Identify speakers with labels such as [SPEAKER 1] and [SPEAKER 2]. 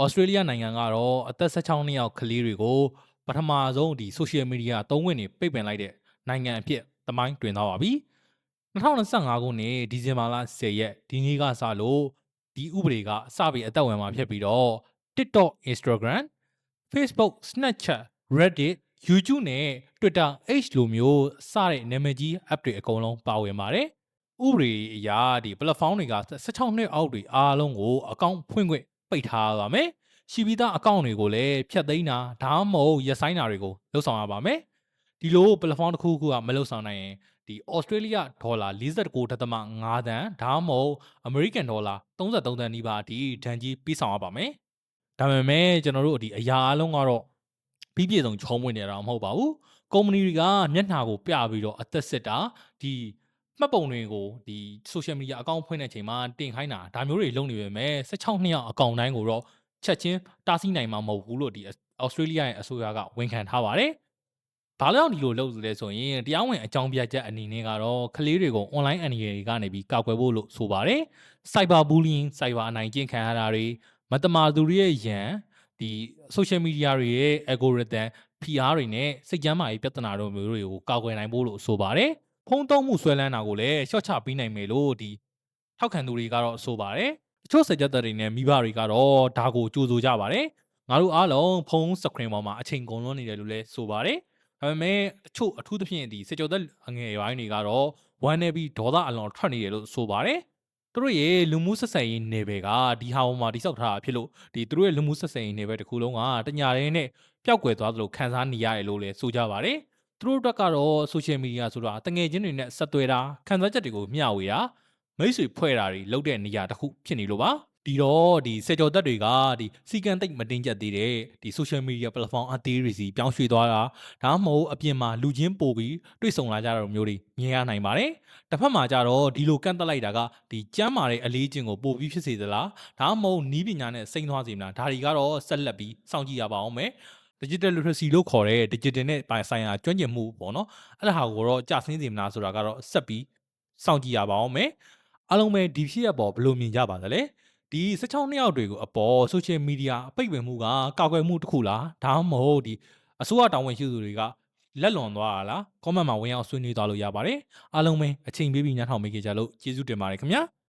[SPEAKER 1] ဩစတြေးလျနိုင်ငံကတော့အသက်16နှစ်ယောက်ကလေးတွေကိုပထမဆုံးဒီ social media သုံးဝင်နေပိတ်ပင်လိုက်တဲ့နိုင်ငံအဖြစ်သမိုင်းတွင်သွားပါပြီ2025ခုနှစ်ဒီဇင်ဘာလ10ရက်ဒီနေ့ကစလို့ဒီဥပဒေကစပြီးအသက်ဝင်မှာဖြစ်ပြီးတော့ TikTok, Instagram, Facebook, Snapchat, Reddit, YouTube နဲ့ Twitter, H လိုမျိုးစတဲ့နာမည်ကြီး app တွေအကုန်လုံးပါဝင်ပါတယ်ဥပဒေအရာဒီ platform တွေက16နှစ်အောက်တွေအားလုံးကိုအကောင့်ဖွင့်ခွင့် ပိတ်ထားရပါမယ်။ရှိပြီးသားအကောင့်တွေကိုလည်းဖျက်သိမ်းတာဒါမှမဟုတ်ရပ်ဆိုင်းတာတွေကိုလုပ်ဆောင်ရပါမယ်။ဒီလို platform တစ်ခုခုကမလုပ်ဆောင်နိုင်ရင်ဒီ Australia ဒေါ်လာ49.5တန်ဒါမှမဟုတ် American ဒေါ်လာ33တန်နီးပါးအထိဒဏ်ကြီးပေးဆောင်ရပါမယ်။ဒါပေမဲ့ကျွန်တော်တို့ဒီအရာအလုံးကတော့ပြီးပြည့်စုံချုံးဝင်နေတာမဟုတ်ပါဘူး။ကုမ္ပဏီတွေကမျက်နှာကိုပြပြီးတော့အသက်စစ်တာဒီ မှတ်ပုံတွေကိုဒီ social media အကောင့်ဖွင့်တဲ့အချိန်မှာတင်ခိုင်းတာဒါမျိုးတွေလုပ်နေပေမဲ့16နှစ်အောင်အကောင့်တိုင်းကိုတော့ချက်ချင်းတားဆီးနိုင်မှာမဟုတ်ဘူးလို့ဒီ Australia ရဲ့အစိုးရကဝန်ခံထားပါတယ်။ဘာလို့ဒီလိုလုပ်လဲဆိုရင်တရားဝင်အကြောင်းပြချက်အနေနဲ့ကတော့ကလေးတွေကို online အန္တရာယ်တွေကနေပြီးကာကွယ်ဖို့လို့ဆိုပါတယ်။ cyber bullying cyber အနိုင်ကျင့်ခံရတာတွေမတမာသူတွေရဲ့ရန်ဒီ social media တွေရဲ့ algorithm PR တွေနဲ့စိတ်ကြမ်းမာရေးပြဿနာတို့မျိုးတွေကိုကာကွယ်နိုင်ဖို့လို့ဆိုပါတယ်။ ဖုံးသုံးမှုဆွဲလန်းတာကိုလည်းရှော့ချပေးနိုင်မယ်လို့ဒီထောက်ခံသူတွေကတော့ဆိုပါတယ်။တချို့စကြက်သက်တွေနဲ့မိဘတွေကတော့ဒါကိုကြိုဆိုကြပါတယ်။ငါတို့အားလုံးဖုံးစခရင်ပေါ်မှာအချိန်ကုန်လွန်နေတယ်လို့လည်းဆိုပါတယ်။ဒါပေမဲ့တချို့အထူးသဖြင့်ဒီစကြသက်အငယ်ပိုင်းတွေကတော့ဝမ်းနေပြီးဒေါသအလွန်ထွက်နေတယ်လို့ဆိုပါတယ်။သူတို့ရဲ့လူမှုဆက်ဆံရေးနယ်ပယ်ကဒီဟာပေါ်မှာတိစောက်ထားတာဖြစ်လို့ဒီသူတို့ရဲ့လူမှုဆက်ဆံရေးနယ်ပယ်တစ်ခုလုံးကတညာရင်းနဲ့ပျောက်ကွယ်သွားသလိုခံစားနေရတယ်လို့လည်းဆိုကြပါတယ်။ သူတို့အတွက်ကတော့ social media ဆိုတာတငယ်ချင်းတွေနဲ့ဆက်သွယ်တာခံစားချက်တွေကိုမျှဝေတာမိတ်ဆွေဖွဲ့တာတွေလုပ်တဲ့နေရာတစ်ခုဖြစ်နေလို့ပါဒီတော့ဒီစေကြော်သက်တွေကဒီစီကန်တိတ်မတင်ကြက်သေးတဲ့ဒီ social media platform အသေးတွေစီပြောင်းရွှေ့သွားတာဒါမှမဟုတ်အပြင်မှာလူချင်းပို့ပြီးတွေ့ဆုံလာကြတာမျိုးတွေမြင်ရနိုင်ပါတယ်တစ်ဖက်မှာကြတော့ဒီလိုကန့်တက်လိုက်တာကဒီကျမ်းမာတဲ့အလေးချင်းကိုပို့ပြီးဖြစ်စေသလားဒါမှမဟုတ်နီးပညာနဲ့စိမ့်သွားစေမလားဒါတွေကတော့ဆက်လက်ပြီးစောင့်ကြည့်ရပါအောင်မယ် digital literacy လို့ခေါ်တဲ့ digital နဲ့ပိုင်ဆိုင်ရာကျွမ်းကျင်မှုပေါ့နော်အဲ့ဒါဟာကိုတော့ကြာဆင်းစေမလားဆိုတာကတော့ဆက်ပြီးစောင့်ကြည့်ရပါအောင်မယ်အားလုံးပဲဒီဖြစ်ရပေါ်ဘယ်လိုမြင်ကြပါသလဲဒီ16နှစ်ယောက်တွေကိုအပေါ် social media အပိတ်ပင်မှုကကာကွယ်မှုတစ်ခုလားဒါမှမဟုတ်ဒီအစိုးရတာဝန်ရှိသူတွေကလက်လွန်သွားတာလား comment မှာဝင်ရောက်ဆွေးနွေးသွားလို့ရပါတယ်အားလုံးပဲအချိန်ပေးပြီးညှထောင်ပေးကြလို့ကျေးဇူးတင်ပါတယ်ခင်ဗျာ